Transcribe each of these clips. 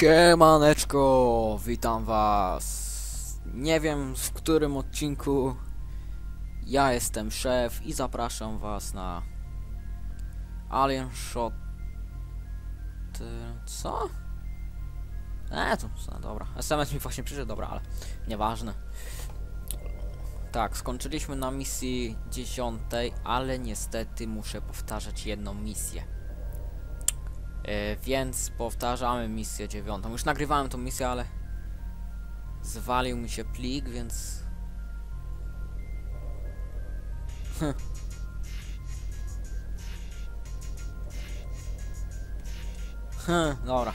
Siemaneczko, witam was. Nie wiem w którym odcinku. Ja jestem szef i zapraszam was na Alien Shot. Co? E, to no, dobra. SMS mi właśnie przyszedł, dobra, ale nieważne. Tak, skończyliśmy na misji dziesiątej, ale niestety muszę powtarzać jedną misję. E, więc powtarzamy misję dziewiątą. Już nagrywałem tą misję, ale zwalił mi się plik, więc... Hm. Hm, dobra.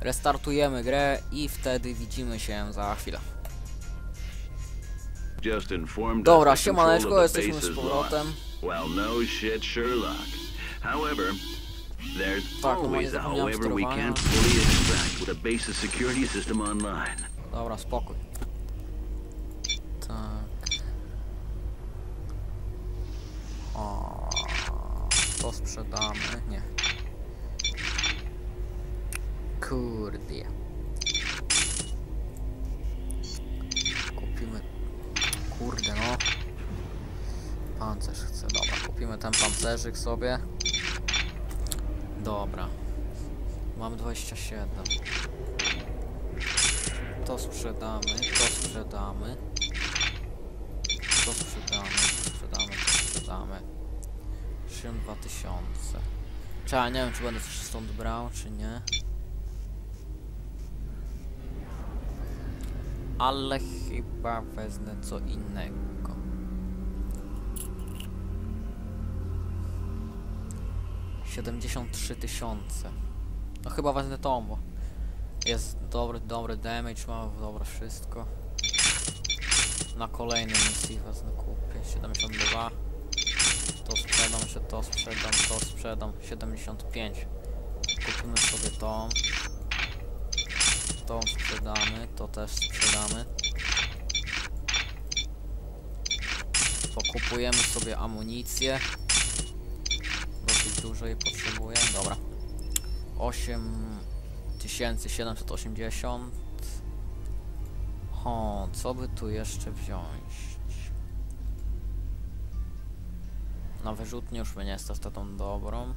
Restartujemy grę i wtedy widzimy się za chwilę. Dobra, siemaneczko, jesteśmy z powrotem. Well, no shit, Sherlock. However, there's Tak, normalnie always a however we can't fully extract with a base's security system online. Dobra, spokój. Tak. O, to sprzedamy. Nie. Kurde. Kupimy. Kurde, no. Pancerz chcę. Dobra, kupimy ten pancerzyk sobie. Dobra. Mam 27. To sprzedamy, to sprzedamy. To sprzedamy, to sprzedamy, to sprzedamy. 32 tysiące. Trzeba, nie wiem czy będę coś stąd brał, czy nie. Ale chyba wezmę co innego. Siedemdziesiąt trzy tysiące. No chyba wezmę tą, bo jest dobry, dobry damage, ma dobre wszystko. Na kolejnej misji wezmę kupię 72. To sprzedam się, to sprzedam, to sprzedam 75. Kupimy sobie tą. Tą sprzedamy, to też sprzedamy. Pokupujemy sobie amunicję. Dużo jej potrzebuję. Dobra. 8780 O, co by tu jeszcze wziąć? Na wyrzutnię już mnie nie stać tą dobrą.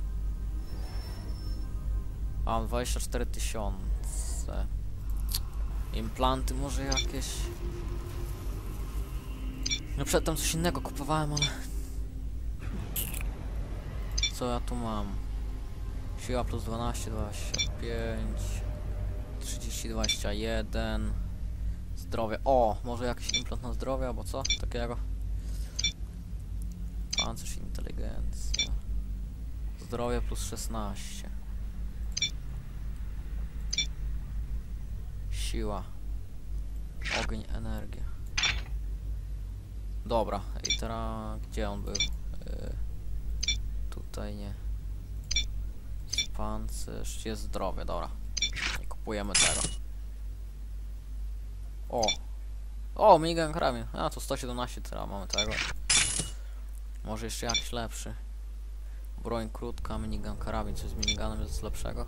Mam 24 tysiące. Implanty może jakieś. No przedtem coś innego kupowałem, ale. Co ja tu mam? Siła plus 12, 25 30, 21 Zdrowie, o! Może jakiś implant na zdrowie, albo co? Takiego Pancerz, inteligencja Zdrowie plus 16 Siła Ogień, energia Dobra, i teraz gdzie on był? Yy, tutaj nie Pancerz, jest zdrowie, dobra. I kupujemy tego. O! O, minigun karabin. A, to 117 teraz mamy tego. Może jeszcze jakiś lepszy. Broń krótka, minigun karabin. Coś z miniganem jest lepszego?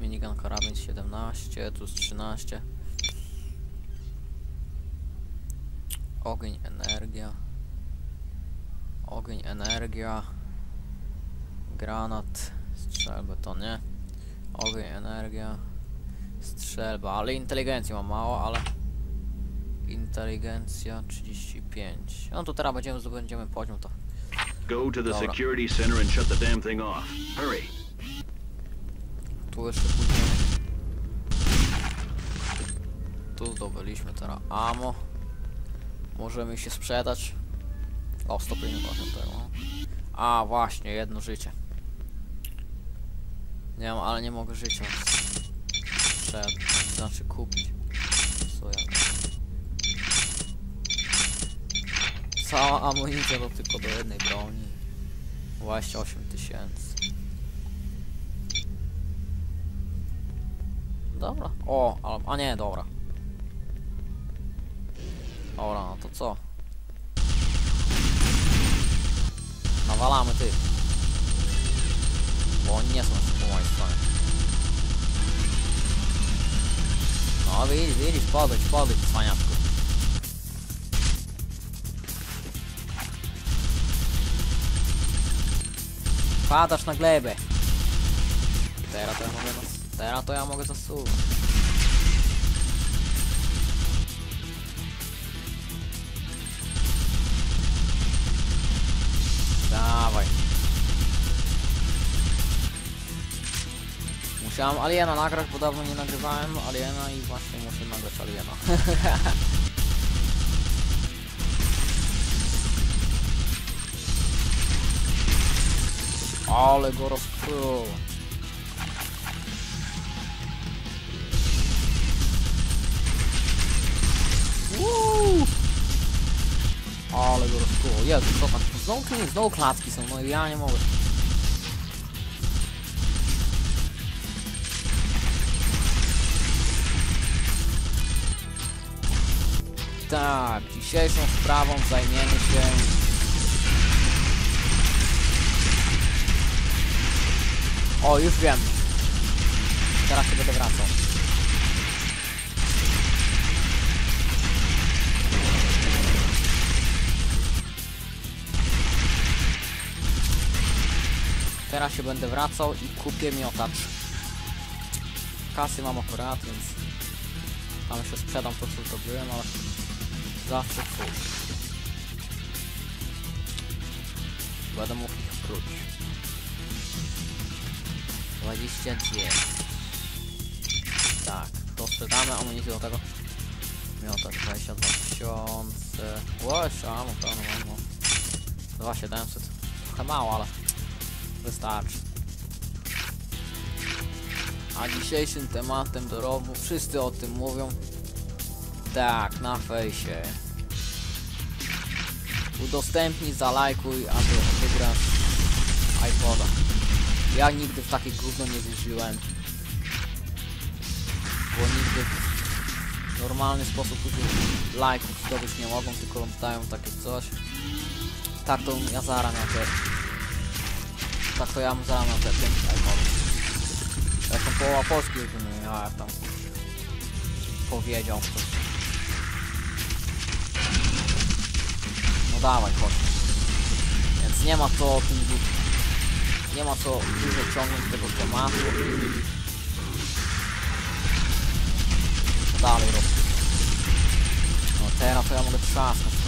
Minigun karabin 17, tu jest 13. Ogień, energia. Ogień, energia. Granat, strzelby to nie. Ogień, energia, strzelba, ale inteligencji mam mało, ale inteligencja 35. No to teraz będziemy zdobędziemy poziom to. Go to the security center and shut the damn thing off. Hurry. Tu jeszcze później. Tu zdobyliśmy teraz ammo. Możemy się sprzedać. O, 158 tego. A, właśnie, jedno życie. Nie mam, ale nie mogę życia. Sprzed, znaczy kupić. Co ja? Cała amunicja to tylko do jednej broni. 28 tysięcy. Dobra. O, a nie, dobra. Dobra, no to co? Avalam ty. Bo oni nie są społeczeństwem. No widzisz, widzisz, pobyć, pobyć, cwaniaczku. Padasz na glebę. Teraz to ja mogę, teraz to ja mogę zasuwać. Musiałem Aliena nagrać, bo dawno nie nagrywałem Aliena i właśnie muszę nagrać Aliena. Ale go rozpruł. Uuu. Ale go rozpruł. Jezu, co tak? Znowu, znowu klatki są, no ja nie mogę. Tak, dzisiejszą sprawą zajmiemy się... O, już wiem. Teraz się będę wracał. Teraz się będę wracał i kupię miotacz. Kasy mam akurat, więc tam jeszcze sprzedam to co zdobyłem, ale zawsze coś. Będę mógł ich próć. 22. Tak, to sprzedamy amunicję do tego. Miotacz 22 tysiące. Łoś, a no pełno mam. 2700. Trochę mało, ale wystarczy. A dzisiejszym tematem do rowu, wszyscy o tym mówią. Tak, na fejsie. Udostępnij, zalajkuj, aby wygrać iPoda. Ja nigdy w takie gówno nie wierzyłem. Bo nigdy w normalny sposób ludzie lajków zdobyć nie mogą, tylko dają takie coś. Tak to ja zaram jak Tak to ja mu zaram te 5 iPodów. Zresztą połowa Polski rozumie, a jak tam powiedział ktoś. Dawaj, chodź. Więc nie ma co tym nie ma co dużo ciągnąć tego tematu. Dalej robię. No teraz to ja mogę trzaskać.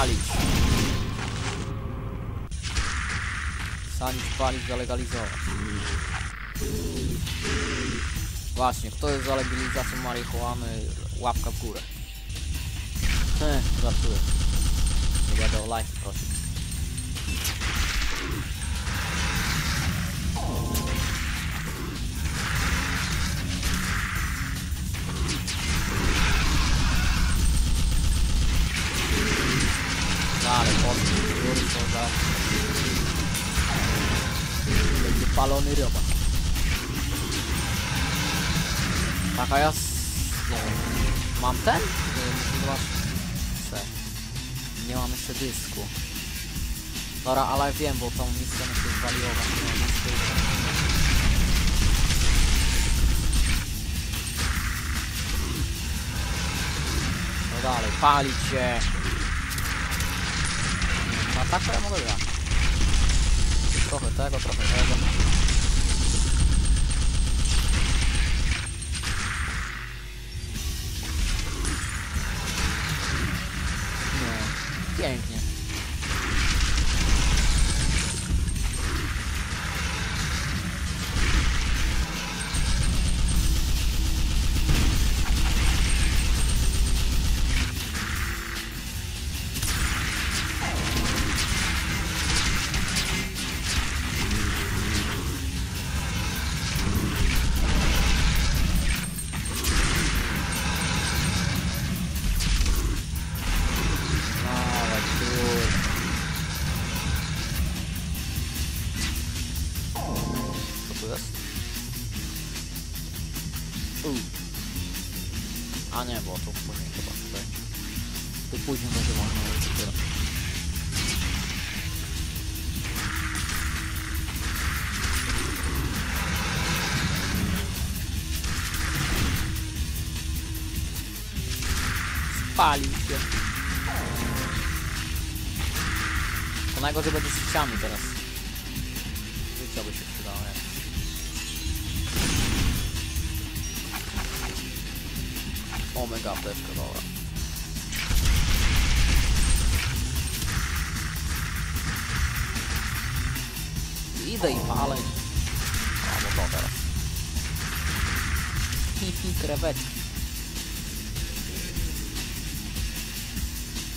Palić. Sadzić, palić, zalegalizować. Właśnie, kto jest za legalizacją marihuany? Łapka w górę. Heh, żartuję. Nie będę o live prosić. Podnieś, góry są za... Będzie palony robak. Taka ja... s- Nie wiem. Mam ten? Nie wiem, muszę. Nie mam jeszcze dysku. Dobra, ale wiem, bo tą misję mi się zwaliło właśnie na dysku. No dalej, palić się. A tak to ja mogę grać. Trochę tego, trochę tego. Nie, pięknie. Spalił się. To najgorzej będzie z ściami teraz. Życia by się przydało. Omega apteczka, dobra. Idę i palę. A, no to teraz. Hihi, krewetki.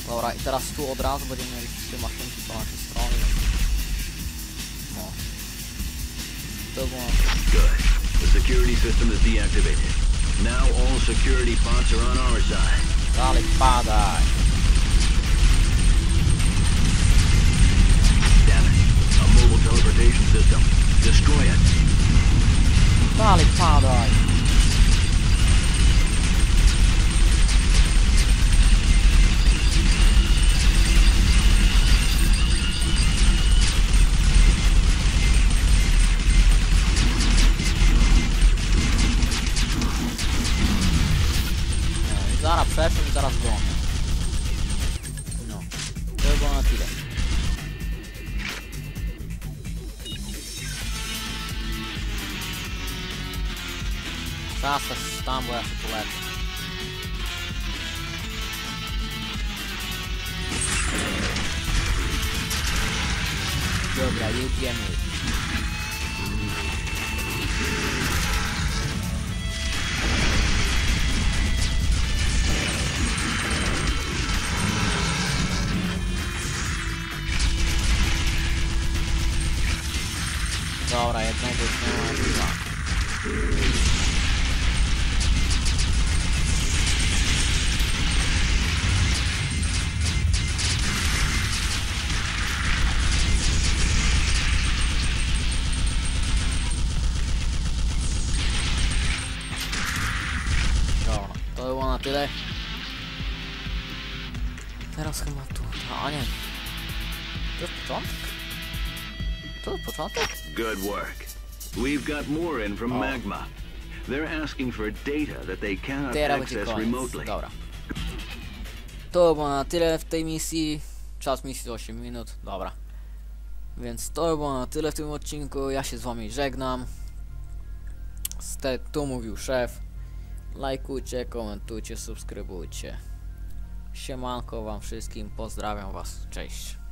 Dobra, i teraz tu od razu będziemy mieli trzy maszynki po naszej stronie. No. To było... Good. The security system is deactivated. Now all security bots are on our side. Dalej, padaj! No i zaraz przeszłem i zaraz gonię. No. To by było na tyle. Czas też tam, bo ja się polecę. Dobra, jedziemy. Dobra, jednego dwa. Dobra, to było na tyle. Teraz chyba tu. A nie. To jest początek? To jest początek? Good work. We've got more in from Oh. Magma. They're asking for data that they cannot Teraz access remotely. Dobra. To było na tyle w tej misji. Czas misji to 8 minut. Dobra. Więc to było na tyle w tym odcinku. Ja się z wami żegnam. Ste tu mówił szef. Lajkujcie, komentujcie, subskrybujcie. Siemanko wam wszystkim. Pozdrawiam was. Cześć.